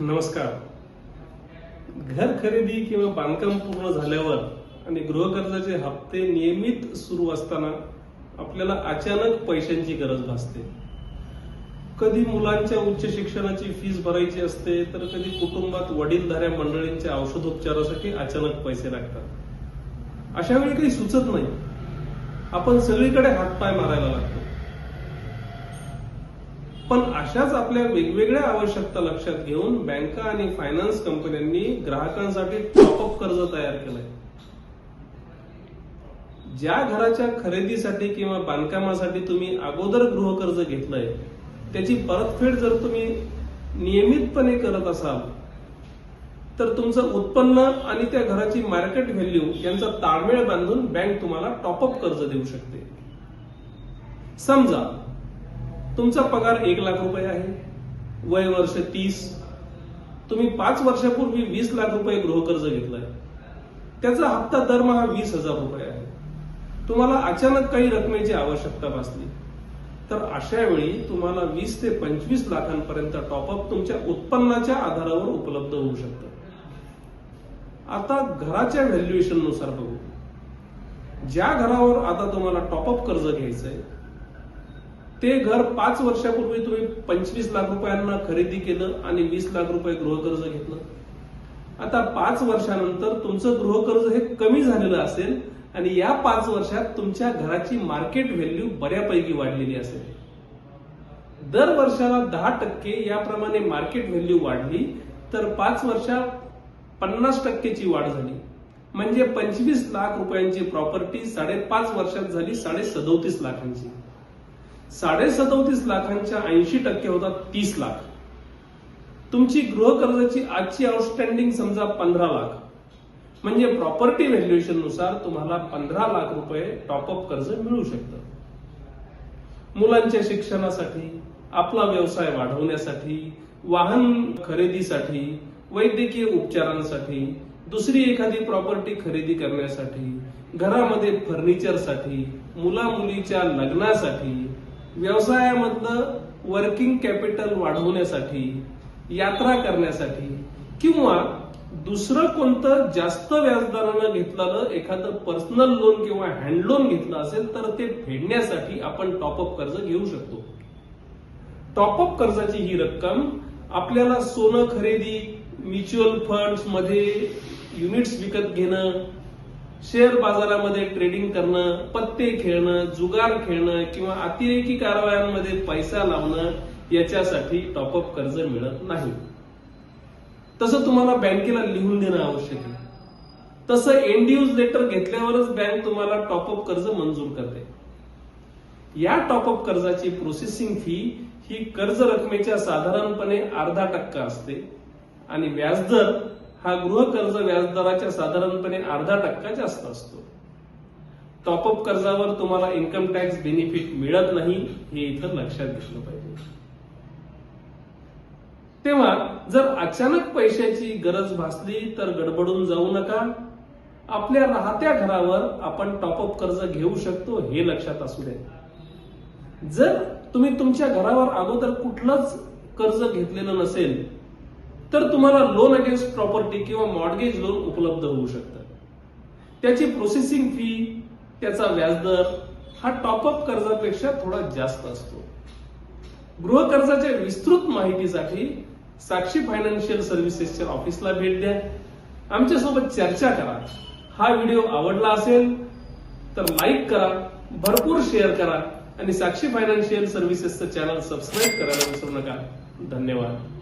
नमस्कार. घर खरेदी किंवा बांधकाम पूर्ण झाल्यावर आणि गृहकर्जाचे हप्ते नियमित सुरू असताना आपल्याला अचानक पैशांची गरज भासते. कधी मुलांच्या उच्च शिक्षणाची फीस भरायची असते तर कधी कुटुंबात वडीलधाऱ्या मंडळींच्या औषधोपचारासाठी अचानक पैसे लागतात. अशा वेळी काही सुचत नाही. आपण सगळीकडे हातपाय मारायला लागतो. पण अशाच आपल्या वेगवेगळ्या आवश्यकता लक्षात घेऊन बँका आणि फायनान्स कंपन्यांनी ग्राहकांसाठी टॉपअप कर्ज तयार केलंय. ज्या घराच्या खरेदीसाठी किंवा बांधकामासाठी तुम्ही अगोदर गृहकर्ज घेतलंय त्याची परतफेड जर तुम्ही नियमितपणे करत असाल तर तुमचं उत्पन्न आणि त्या घराची मार्केट व्हॅल्यू यांचा ताळमेळ बांधून बँक तुम्हाला टॉपअप कर्ज देऊ शकते. समजा तुमचा पगार एक लाख रुपये आहे. वय वर्ष तीस. तुम्ही पाच वर्षापूर्वी वीस लाख रुपये गृहकर्ज घेतलंय. त्याचा हप्ता दरमहा वीस हजार रुपये आहे. तुम्हाला अचानक काही रकमेची आवश्यकता भासली. तर अशा वेळी तुम्हाला वीस ते पंचवीस लाखांपर्यंत टॉपअप तुमच्या उत्पन्नाच्या आधारावर उपलब्ध होऊ शकतं. आता घराच्या व्हॅल्युएशननुसार बघू. ज्या घरावर आता तुम्हाला टॉपअप कर्ज घ्यायचंय ते घर पाच वर्षापूर्वी तुम्ही पंचवीस लाख रुपयांना खरेदी केलं आणि वीस लाख रुपये गृहकर्ज घेतलं. आता पाच वर्षानंतर तुमचं गृहकर्ज हे कमी झालेलं असेल आणि या पाच वर्षात तुमच्या घराची मार्केट व्हॅल्यू बऱ्यापैकी वाढलेली असेल. दर वर्षाला दहा टक्के याप्रमाणे मार्केट व्हॅल्यू वाढली तर पाच वर्षात पन्नास टक्केची वाढ झाली. म्हणजे पंचवीस लाख रुपयांची प्रॉपर्टी साडेपाच वर्षात झाली साडे सदोतीस लाखांची. साडे सदोतीस लाखांच्या ऐंशी टक्के होतात तीस लाख. तुमची गृहकर्जाची आजची आउटस्टँडिंग समजा पंधरा लाख. म्हणजे प्रॉपर्टी व्हॅल्युएशननुसार तुम्हाला पंधरा लाख रुपये टॉपअप कर्ज मिळू शकतं. मुलांच्या शिक्षणासाठी आपला व्यवसाय वाढवण्यासाठी वाहन खरेदीसाठी वैद्यकीय उपचारांसाठी दुसरी एखादी प्रॉपर्टी खरेदी करण्यासाठी घरामध्ये फर्निचरसाठी मुला मुलीच्या लग्नासाठी व्यवसायामधलं वर्किंग कॅपिटल वाढवण्यासाठी यात्रा करण्यासाठी किंवा दुसरं कोणतं जास्त व्याजदरानं घेतलेलं एखादं पर्सनल लोन किंवा हँड लोन घेतलं असेल तर ते फेडण्यासाठी आपण टॉपअप कर्ज घेऊ शकतो. टॉपअप कर्जाची ही रक्कम आपल्याला सोनं खरेदी म्युच्युअल फंड्समध्ये युनिट्स विकत घेणं शेअर बाजारामध्ये ट्रेडिंग करणं पत्ते खेळणं जुगार खेळणं किंवा अतिरेकी कारवायांमध्ये पैसा लावणं याच्यासाठी टॉपअप कर्ज मिळत नाही. तसं तुम्हाला बँकेला लिहून देणं आवश्यक आहे. तसं एनडीयूज लेटर घेतल्यावरच बँक तुम्हाला टॉपअप कर्ज मंजूर करते. या टॉपअप कर्जाची प्रोसेसिंग फी ही कर्ज रकमेच्या साधारणपणे अर्धा टक्का असते आणि व्याजदर हा गृहकर्ज व्याजदराच्या साधारणपणे अर्धा टक्का जास्त असतो. टॉपअप कर्जावर तुम्हाला इन्कम टॅक्स बेनिफिट मिळत नाही हे इथं लक्षात घेतलं पाहिजे. तेव्हा जर अचानक पैशाची गरज भासली तर गडबडून जाऊ नका. आपल्या राहत्या घरावर आपण टॉपअप कर्ज घेऊ शकतो हे लक्षात असू द्या जर तुम्ही तुमच्या घरावर अगोदर कुठलंच कर्ज घेतलेलं नसेल तर तुम्हाला लोन अगेन्स्ट प्रॉपर्टी किंवा मॉर्गेज लोन उपलब्ध होऊ शकतं. त्याची प्रोसेसिंग फी त्याचा व्याजदर हा टॉपअप कर्जापेक्षा थोडा जास्त असतो. गृहकर्जाच्या विस्तृत माहितीसाठी साक्षी फायनान्शियल सर्व्हिसेसच्या ऑफिसला भेट द्या. आमच्यासोबत चर्चा करा. हा व्हिडिओ आवडला असेल तर लाईक करा भरपूर शेअर करा आणि साक्षी फायनान्शियल सर्व्हिसेसचं चॅनल सबस्क्राईब करायला विसरू नका. धन्यवाद.